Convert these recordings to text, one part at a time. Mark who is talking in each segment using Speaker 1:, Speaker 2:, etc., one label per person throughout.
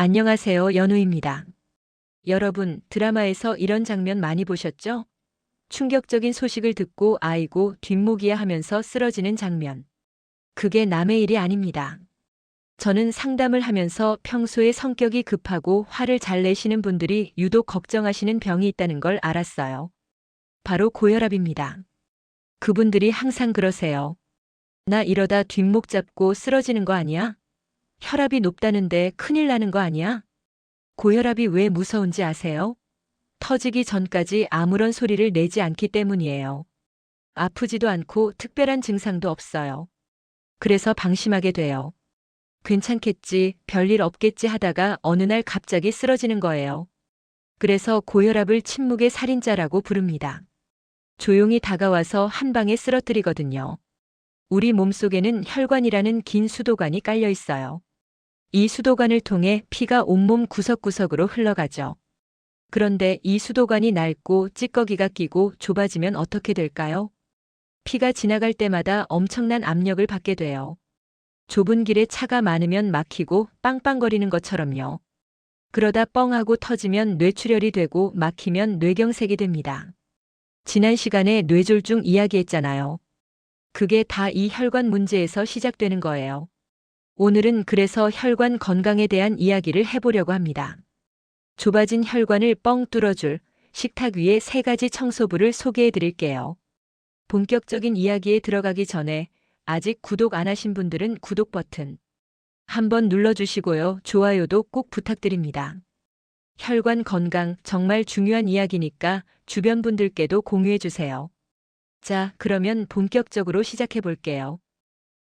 Speaker 1: 안녕하세요. 연우입니다. 여러분, 드라마에서 이런 장면 많이 보셨죠? 충격적인 소식을 듣고 아이고 뒷목이야 하면서 쓰러지는 장면. 그게 남의 일이 아닙니다. 저는 상담을 하면서 평소에 성격이 급하고 화를 잘 내시는 분들이 유독 걱정하시는 병이 있다는 걸 알았어요. 바로 고혈압입니다. 그분들이 항상 그러세요. 나 이러다 뒷목 잡고 쓰러지는 거 아니야? 혈압이 높다는데 큰일 나는 거 아니야? 고혈압이 왜 무서운지 아세요? 터지기 전까지 아무런 소리를 내지 않기 때문이에요. 아프지도 않고 특별한 증상도 없어요. 그래서 방심하게 돼요. 괜찮겠지, 별일 없겠지 하다가 어느 날 갑자기 쓰러지는 거예요. 그래서 고혈압을 침묵의 살인자라고 부릅니다. 조용히 다가와서 한 방에 쓰러뜨리거든요. 우리 몸속에는 혈관이라는 긴 수도관이 깔려 있어요. 이 수도관을 통해 피가 온몸 구석구석으로 흘러가죠. 그런데 이 수도관이 낡고 찌꺼기가 끼고 좁아지면 어떻게 될까요? 피가 지나갈 때마다 엄청난 압력을 받게 돼요. 좁은 길에 차가 많으면 막히고 빵빵거리는 것처럼요. 그러다 뻥하고 터지면 뇌출혈이 되고 막히면 뇌경색이 됩니다. 지난 시간에 뇌졸중 이야기했잖아요. 그게 다 이 혈관 문제에서 시작되는 거예요. 오늘은 그래서 혈관 건강에 대한 이야기를 해보려고 합니다. 좁아진 혈관을 뻥 뚫어줄 식탁 위에 세 가지 청소부를 소개해 드릴게요. 본격적인 이야기에 들어가기 전에 아직 구독 안 하신 분들은 구독 버튼 한번 눌러주시고요. 좋아요도 꼭 부탁드립니다. 혈관 건강 정말 중요한 이야기니까 주변 분들께도 공유해 주세요. 자, 그러면 본격적으로 시작해 볼게요.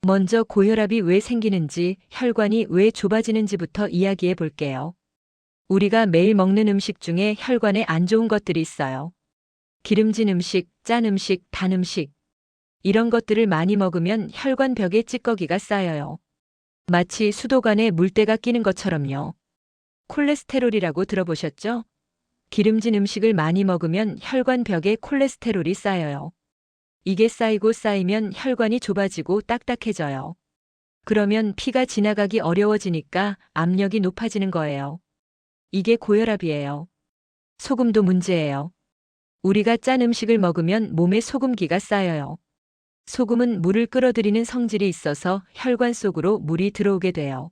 Speaker 1: 먼저 고혈압이 왜 생기는지, 혈관이 왜 좁아지는지부터 이야기해 볼게요. 우리가 매일 먹는 음식 중에 혈관에 안 좋은 것들이 있어요. 기름진 음식, 짠 음식, 단 음식. 이런 것들을 많이 먹으면 혈관 벽에 찌꺼기가 쌓여요. 마치 수도관에 물때가 끼는 것처럼요. 콜레스테롤이라고 들어보셨죠? 기름진 음식을 많이 먹으면 혈관 벽에 콜레스테롤이 쌓여요. 이게 쌓이고 쌓이면 혈관이 좁아지고 딱딱해져요. 그러면 피가 지나가기 어려워지니까 압력이 높아지는 거예요. 이게 고혈압이에요. 소금도 문제예요. 우리가 짠 음식을 먹으면 몸에 소금기가 쌓여요. 소금은 물을 끌어들이는 성질이 있어서 혈관 속으로 물이 들어오게 돼요.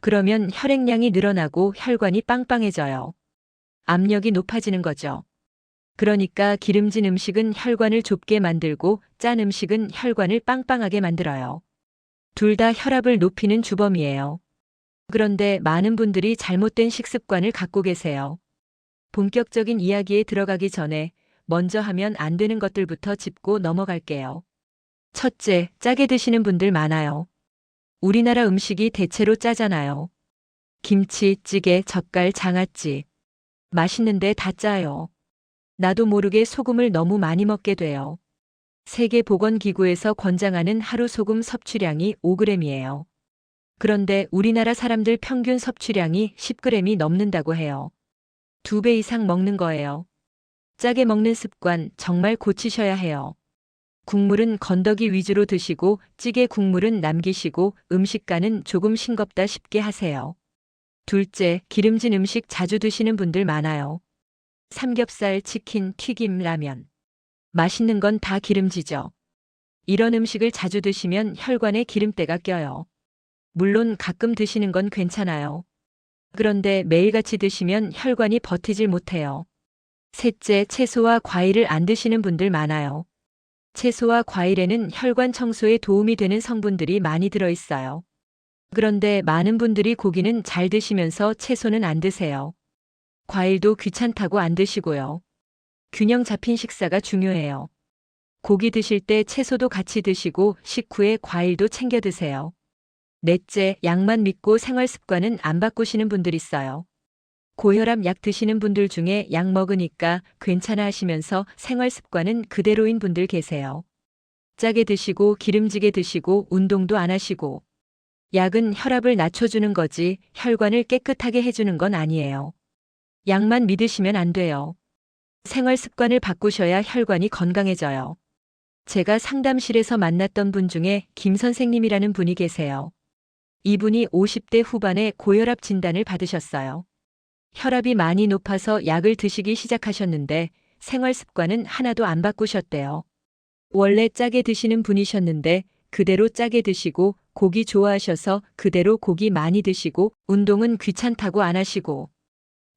Speaker 1: 그러면 혈액량이 늘어나고 혈관이 빵빵해져요. 압력이 높아지는 거죠. 그러니까 기름진 음식은 혈관을 좁게 만들고 짠 음식은 혈관을 빵빵하게 만들어요. 둘 다 혈압을 높이는 주범이에요. 그런데 많은 분들이 잘못된 식습관을 갖고 계세요. 본격적인 이야기에 들어가기 전에 먼저 하면 안 되는 것들부터 짚고 넘어갈게요. 첫째, 짜게 드시는 분들 많아요. 우리나라 음식이 대체로 짜잖아요. 김치, 찌개, 젓갈, 장아찌. 맛있는데 다 짜요. 나도 모르게 소금을 너무 많이 먹게 돼요. 세계보건기구에서 권장하는 하루 소금 섭취량이 5g이에요. 그런데 우리나라 사람들 평균 섭취량이 10g이 넘는다고 해요. 두 배 이상 먹는 거예요. 짜게 먹는 습관 정말 고치셔야 해요. 국물은 건더기 위주로 드시고 찌개 국물은 남기시고 음식간은 조금 싱겁다 싶게 하세요. 둘째, 기름진 음식 자주 드시는 분들 많아요. 삼겹살, 치킨, 튀김, 라면. 맛있는 건 다 기름지죠. 이런 음식을 자주 드시면 혈관에 기름때가 껴요. 물론 가끔 드시는 건 괜찮아요. 그런데 매일같이 드시면 혈관이 버티질 못해요. 셋째, 채소와 과일을 안 드시는 분들 많아요. 채소와 과일에는 혈관 청소에 도움이 되는 성분들이 많이 들어있어요. 그런데 많은 분들이 고기는 잘 드시면서 채소는 안 드세요. 과일도 귀찮다고 안 드시고요. 균형 잡힌 식사가 중요해요. 고기 드실 때 채소도 같이 드시고 식후에 과일도 챙겨 드세요. 넷째, 약만 믿고 생활 습관은 안 바꾸시는 분들 있어요. 고혈압 약 드시는 분들 중에 약 먹으니까 괜찮아 하시면서 생활 습관은 그대로인 분들 계세요. 짜게 드시고 기름지게 드시고 운동도 안 하시고 약은 혈압을 낮춰주는 거지 혈관을 깨끗하게 해주는 건 아니에요. 약만 믿으시면 안 돼요. 생활 습관을 바꾸셔야 혈관이 건강해져요. 제가 상담실에서 만났던 분 중에 김 선생님이라는 분이 계세요. 이분이 50대 후반에 고혈압 진단을 받으셨어요. 혈압이 많이 높아서 약을 드시기 시작하셨는데 생활 습관은 하나도 안 바꾸셨대요. 원래 짜게 드시는 분이셨는데 그대로 짜게 드시고 고기 좋아하셔서 그대로 고기 많이 드시고 운동은 귀찮다고 안 하시고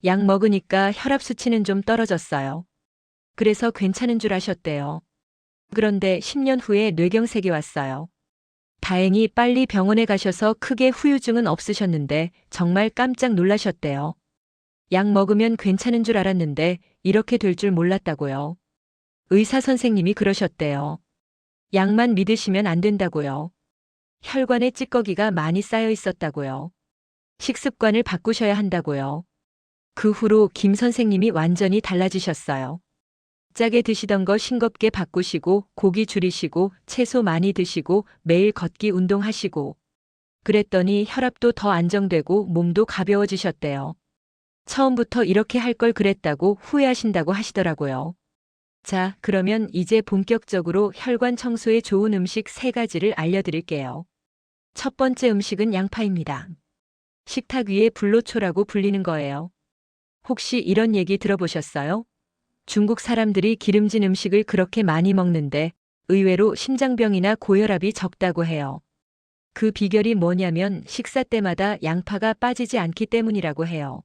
Speaker 1: 약 먹으니까 혈압 수치는 좀 떨어졌어요. 그래서 괜찮은 줄 아셨대요. 그런데 10년 후에 뇌경색이 왔어요. 다행히 빨리 병원에 가셔서 크게 후유증은 없으셨는데 정말 깜짝 놀라셨대요. 약 먹으면 괜찮은 줄 알았는데 이렇게 될 줄 몰랐다고요. 의사 선생님이 그러셨대요. 약만 믿으시면 안 된다고요. 혈관에 찌꺼기가 많이 쌓여 있었다고요. 식습관을 바꾸셔야 한다고요. 그 후로 김 선생님이 완전히 달라지셨어요. 짜게 드시던 거 싱겁게 바꾸시고 고기 줄이시고 채소 많이 드시고 매일 걷기 운동하시고 그랬더니 혈압도 더 안정되고 몸도 가벼워지셨대요. 처음부터 이렇게 할 걸 그랬다고 후회하신다고 하시더라고요. 자, 그러면 이제 본격적으로 혈관 청소에 좋은 음식 세 가지를 알려드릴게요. 첫 번째 음식은 양파입니다. 식탁 위에 불로초라고 불리는 거예요. 혹시 이런 얘기 들어보셨어요? 중국 사람들이 기름진 음식을 그렇게 많이 먹는데 의외로 심장병이나 고혈압이 적다고 해요. 그 비결이 뭐냐면 식사 때마다 양파가 빠지지 않기 때문이라고 해요.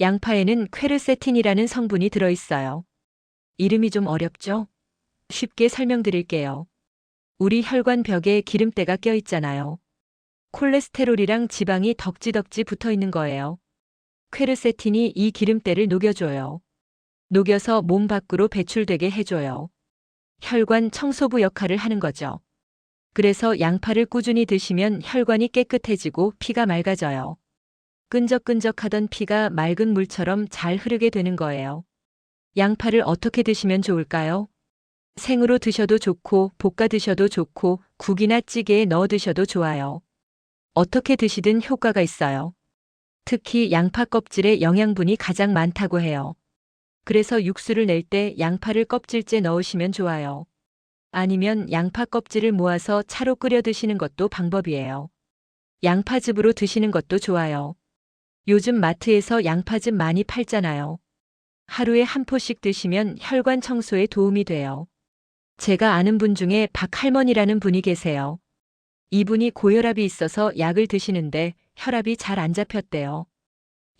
Speaker 1: 양파에는 퀘르세틴이라는 성분이 들어있어요. 이름이 좀 어렵죠? 쉽게 설명드릴게요. 우리 혈관 벽에 기름때가 껴있잖아요. 콜레스테롤이랑 지방이 덕지덕지 붙어 있는 거예요. 퀘르세틴이 이 기름때를 녹여줘요. 녹여서 몸 밖으로 배출되게 해줘요. 혈관 청소부 역할을 하는 거죠. 그래서 양파를 꾸준히 드시면 혈관이 깨끗해지고 피가 맑아져요. 끈적끈적하던 피가 맑은 물처럼 잘 흐르게 되는 거예요. 양파를 어떻게 드시면 좋을까요? 생으로 드셔도 좋고 볶아 드셔도 좋고 국이나 찌개에 넣어 드셔도 좋아요. 어떻게 드시든 효과가 있어요. 특히 양파 껍질에 영양분이 가장 많다고 해요. 그래서 육수를 낼 때 양파를 껍질째 넣으시면 좋아요. 아니면 양파 껍질을 모아서 차로 끓여 드시는 것도 방법이에요. 양파즙으로 드시는 것도 좋아요. 요즘 마트에서 양파즙 많이 팔잖아요. 하루에 한 포씩 드시면 혈관 청소에 도움이 돼요. 제가 아는 분 중에 박할머니라는 분이 계세요. 이분이 고혈압이 있어서 약을 드시는데 혈압이 잘 안 잡혔대요.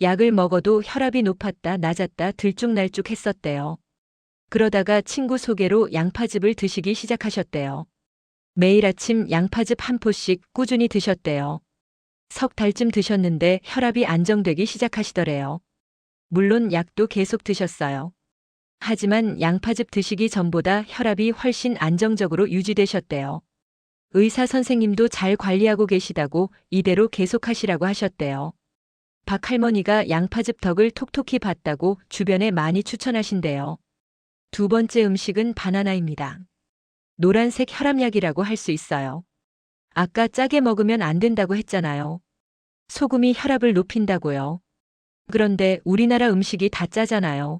Speaker 1: 약을 먹어도 혈압이 높았다 낮았다 들쭉날쭉 했었대요. 그러다가 친구 소개로 양파즙을 드시기 시작하셨대요. 매일 아침 양파즙 한 포씩 꾸준히 드셨대요. 석 달쯤 드셨는데 혈압이 안정되기 시작하시더래요. 물론 약도 계속 드셨어요. 하지만 양파즙 드시기 전보다 혈압이 훨씬 안정적으로 유지되셨대요. 의사 선생님도 잘 관리하고 계시다고 이대로 계속하시라고 하셨대요. 박 할머니가 양파즙 덕을 톡톡히 봤다고 주변에 많이 추천하신대요. 두 번째 음식은 바나나입니다. 노란색 혈압약이라고 할 수 있어요. 아까 짜게 먹으면 안 된다고 했잖아요. 소금이 혈압을 높인다고요. 그런데 우리나라 음식이 다 짜잖아요.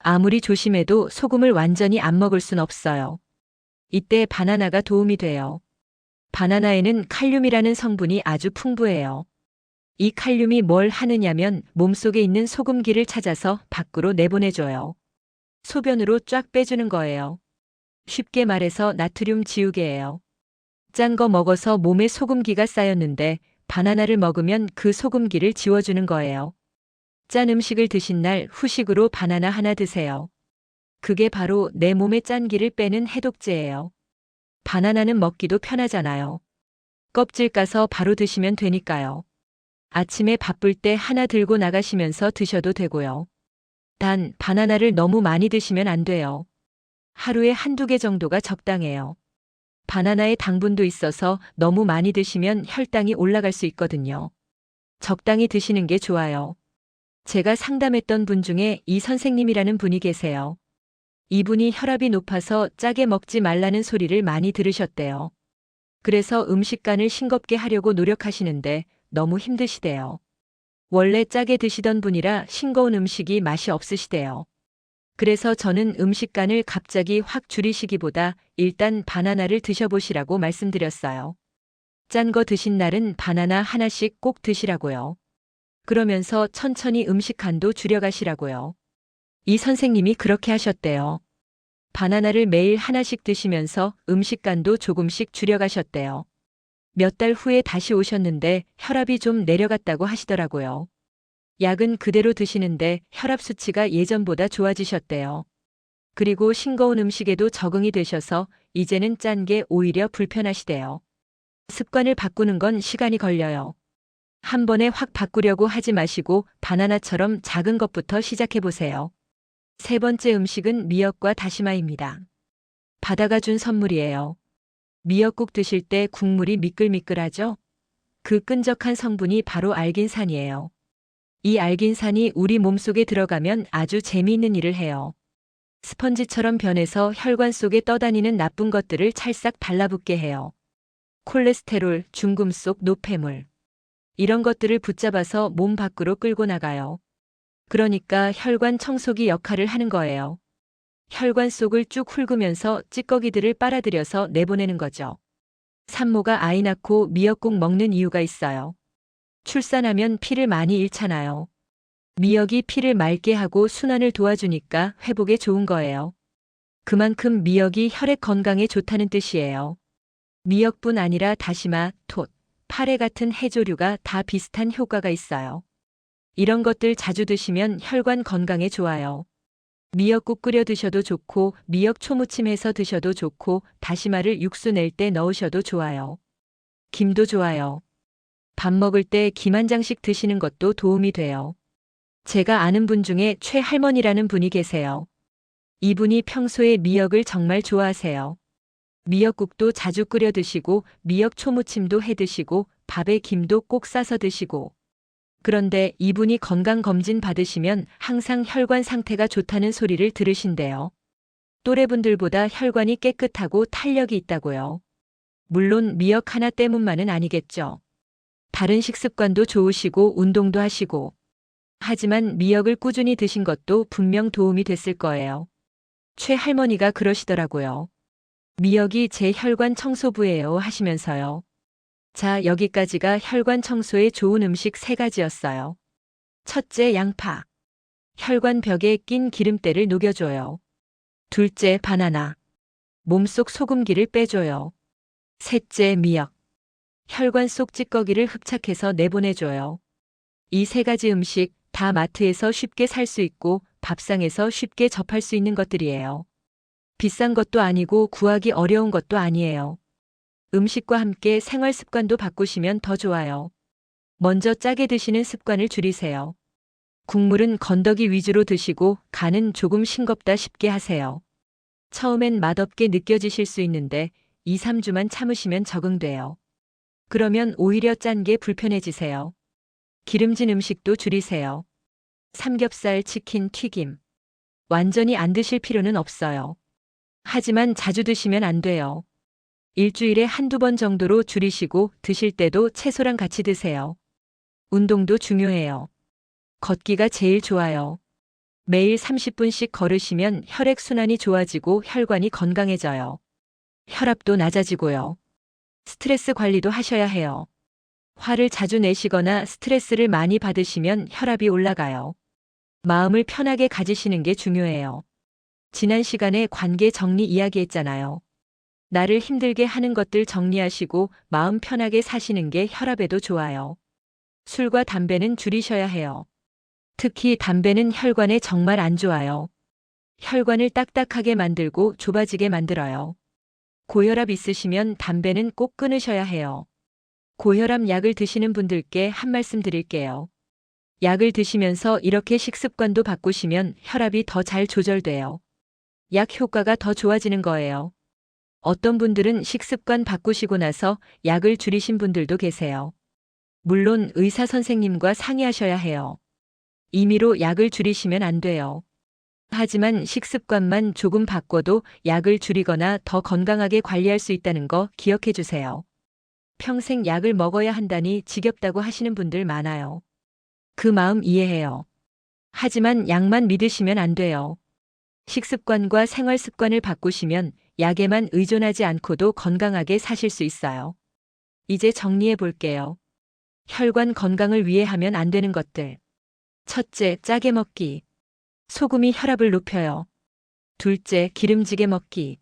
Speaker 1: 아무리 조심해도 소금을 완전히 안 먹을 순 없어요. 이때 바나나가 도움이 돼요. 바나나에는 칼륨이라는 성분이 아주 풍부해요. 이 칼륨이 뭘 하느냐면 몸속에 있는 소금기를 찾아서 밖으로 내보내줘요. 소변으로 쫙 빼주는 거예요. 쉽게 말해서 나트륨 지우개예요. 짠 거 먹어서 몸에 소금기가 쌓였는데 바나나를 먹으면 그 소금기를 지워주는 거예요. 짠 음식을 드신 날 후식으로 바나나 하나 드세요. 그게 바로 내 몸의 짠기를 빼는 해독제예요. 바나나는 먹기도 편하잖아요. 껍질 까서 바로 드시면 되니까요. 아침에 바쁠 때 하나 들고 나가시면서 드셔도 되고요. 단, 바나나를 너무 많이 드시면 안 돼요. 하루에 한두 개 정도가 적당해요. 바나나에 당분도 있어서 너무 많이 드시면 혈당이 올라갈 수 있거든요. 적당히 드시는 게 좋아요. 제가 상담했던 분 중에 이 선생님이라는 분이 계세요. 이분이 혈압이 높아서 짜게 먹지 말라는 소리를 많이 들으셨대요. 그래서 음식간을 싱겁게 하려고 노력하시는데 너무 힘드시대요. 원래 짜게 드시던 분이라 싱거운 음식이 맛이 없으시대요. 그래서 저는 음식간을 갑자기 확 줄이시기보다 일단 바나나를 드셔보시라고 말씀드렸어요. 짠 거 드신 날은 바나나 하나씩 꼭 드시라고요. 그러면서 천천히 음식한도 줄여가시라고요. 이 선생님이 그렇게 하셨대요. 바나나를 매일 하나씩 드시면서 음식간도 조금씩 줄여가셨대요. 몇 달 후에 다시 오셨는데 혈압이 좀 내려갔다고 하시더라고요. 약은 그대로 드시는데 혈압 수치가 예전보다 좋아지셨대요. 그리고 싱거운 음식에도 적응이 되셔서 이제는 짠 게 오히려 불편하시대요. 습관을 바꾸는 건 시간이 걸려요. 한 번에 확 바꾸려고 하지 마시고 바나나처럼 작은 것부터 시작해 보세요. 세 번째 음식은 미역과 다시마입니다. 바다가 준 선물이에요. 미역국 드실 때 국물이 미끌미끌하죠? 그 끈적한 성분이 바로 알긴산이에요. 이 알긴산이 우리 몸속에 들어가면 아주 재미있는 일을 해요. 스펀지처럼 변해서 혈관 속에 떠다니는 나쁜 것들을 찰싹 달라붙게 해요. 콜레스테롤, 중금속, 노폐물. 이런 것들을 붙잡아서 몸 밖으로 끌고 나가요. 그러니까 혈관 청소기 역할을 하는 거예요. 혈관 속을 쭉 훑으면서 찌꺼기들을 빨아들여서 내보내는 거죠. 산모가 아이 낳고 미역국 먹는 이유가 있어요. 출산하면 피를 많이 잃잖아요. 미역이 피를 맑게 하고 순환을 도와주니까 회복에 좋은 거예요. 그만큼 미역이 혈액 건강에 좋다는 뜻이에요. 미역뿐 아니라 다시마, 톳, 파래 같은 해조류가 다 비슷한 효과가 있어요. 이런 것들 자주 드시면 혈관 건강에 좋아요. 미역국 끓여 드셔도 좋고 미역 초무침 해서 드셔도 좋고 다시마를 육수 낼 때 넣으셔도 좋아요. 김도 좋아요. 밥 먹을 때 김 한 장씩 드시는 것도 도움이 돼요. 제가 아는 분 중에 최 할머니라는 분이 계세요. 이분이 평소에 미역을 정말 좋아하세요. 미역국도 자주 끓여 드시고 미역 초무침도 해 드시고 밥에 김도 꼭 싸서 드시고 그런데 이분이 건강검진 받으시면 항상 혈관 상태가 좋다는 소리를 들으신대요. 또래분들보다 혈관이 깨끗하고 탄력이 있다고요. 물론 미역 하나 때문만은 아니겠죠. 다른 식습관도 좋으시고 운동도 하시고. 하지만 미역을 꾸준히 드신 것도 분명 도움이 됐을 거예요. 최 할머니가 그러시더라고요. 미역이 제 혈관 청소부예요 하시면서요. 자, 여기까지가 혈관 청소에 좋은 음식 세 가지였어요. 첫째, 양파. 혈관 벽에 낀 기름때를 녹여줘요. 둘째, 바나나. 몸속 소금기를 빼줘요. 셋째, 미역. 혈관 속 찌꺼기를 흡착해서 내보내줘요. 이 세 가지 음식 다 마트에서 쉽게 살 수 있고 밥상에서 쉽게 접할 수 있는 것들이에요. 비싼 것도 아니고 구하기 어려운 것도 아니에요. 음식과 함께 생활 습관도 바꾸시면 더 좋아요. 먼저 짜게 드시는 습관을 줄이세요. 국물은 건더기 위주로 드시고 간은 조금 싱겁다 싶게 하세요. 처음엔 맛없게 느껴지실 수 있는데 2, 3주만 참으시면 적응돼요. 그러면 오히려 짠 게 불편해지세요. 기름진 음식도 줄이세요. 삼겹살, 치킨, 튀김. 완전히 안 드실 필요는 없어요. 하지만 자주 드시면 안 돼요. 일주일에 한두 번 정도로 줄이시고 드실 때도 채소랑 같이 드세요. 운동도 중요해요. 걷기가 제일 좋아요. 매일 30분씩 걸으시면 혈액순환이 좋아지고 혈관이 건강해져요. 혈압도 낮아지고요. 스트레스 관리도 하셔야 해요. 화를 자주 내시거나 스트레스를 많이 받으시면 혈압이 올라가요. 마음을 편하게 가지시는 게 중요해요. 지난 시간에 관계 정리 이야기했잖아요. 나를 힘들게 하는 것들 정리하시고 마음 편하게 사시는 게 혈압에도 좋아요. 술과 담배는 줄이셔야 해요. 특히 담배는 혈관에 정말 안 좋아요. 혈관을 딱딱하게 만들고 좁아지게 만들어요. 고혈압 있으시면 담배는 꼭 끊으셔야 해요. 고혈압 약을 드시는 분들께 한 말씀 드릴게요. 약을 드시면서 이렇게 식습관도 바꾸시면 혈압이 더 잘 조절돼요. 약 효과가 더 좋아지는 거예요. 어떤 분들은 식습관 바꾸시고 나서 약을 줄이신 분들도 계세요. 물론 의사 선생님과 상의하셔야 해요. 임의로 약을 줄이시면 안 돼요. 하지만 식습관만 조금 바꿔도 약을 줄이거나 더 건강하게 관리할 수 있다는 거 기억해 주세요. 평생 약을 먹어야 한다니 지겹다고 하시는 분들 많아요. 그 마음 이해해요. 하지만 약만 믿으시면 안 돼요. 식습관과 생활 습관을 바꾸시면 약에만 의존하지 않고도 건강하게 사실 수 있어요. 이제 정리해 볼게요. 혈관 건강을 위해 하면 안 되는 것들. 첫째, 짜게 먹기. 소금이 혈압을 높여요. 둘째, 기름지게 먹기.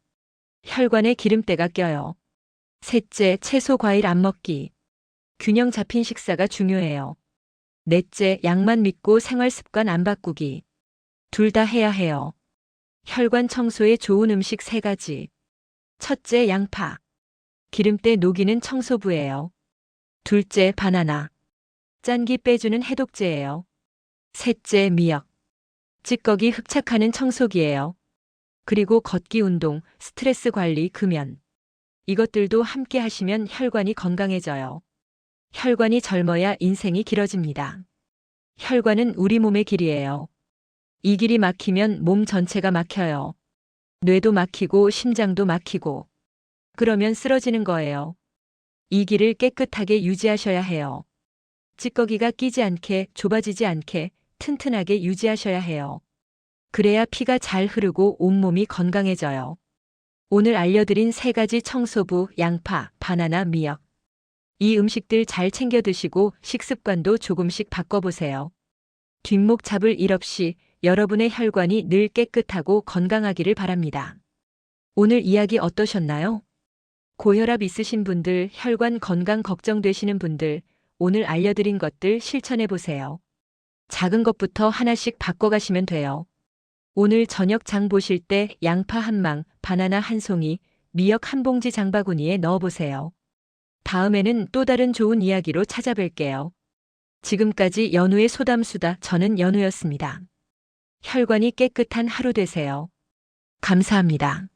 Speaker 1: 혈관에 기름때가 껴요. 셋째, 채소 과일 안 먹기. 균형 잡힌 식사가 중요해요. 넷째, 약만 믿고 생활 습관 안 바꾸기. 둘 다 해야 해요. 혈관 청소에 좋은 음식 세 가지. 첫째, 양파. 기름때 녹이는 청소부예요. 둘째, 바나나. 짠기 빼주는 해독제예요. 셋째, 미역. 찌꺼기 흡착하는 청소기예요. 그리고 걷기 운동, 스트레스 관리, 금연. 이것들도 함께 하시면 혈관이 건강해져요. 혈관이 젊어야 인생이 길어집니다. 혈관은 우리 몸의 길이에요. 이 길이 막히면 몸 전체가 막혀요. 뇌도 막히고 심장도 막히고. 그러면 쓰러지는 거예요. 이 길을 깨끗하게 유지하셔야 해요. 찌꺼기가 끼지 않게, 좁아지지 않게, 튼튼하게 유지하셔야 해요. 그래야 피가 잘 흐르고 온몸이 건강해져요. 오늘 알려드린 세 가지 청소부, 양파, 바나나, 미역. 이 음식들 잘 챙겨 드시고 식습관도 조금씩 바꿔보세요. 뒷목 잡을 일 없이 여러분의 혈관이 늘 깨끗하고 건강하기를 바랍니다. 오늘 이야기 어떠셨나요? 고혈압 있으신 분들, 혈관 건강 걱정되시는 분들, 오늘 알려드린 것들 실천해 보세요. 작은 것부터 하나씩 바꿔가시면 돼요. 오늘 저녁 장 보실 때 양파 한 망, 바나나 한 송이, 미역 한 봉지 장바구니에 넣어보세요. 다음에는 또 다른 좋은 이야기로 찾아뵐게요. 지금까지 연우의 소담수다. 저는 연우였습니다. 혈관이 깨끗한 하루 되세요. 감사합니다.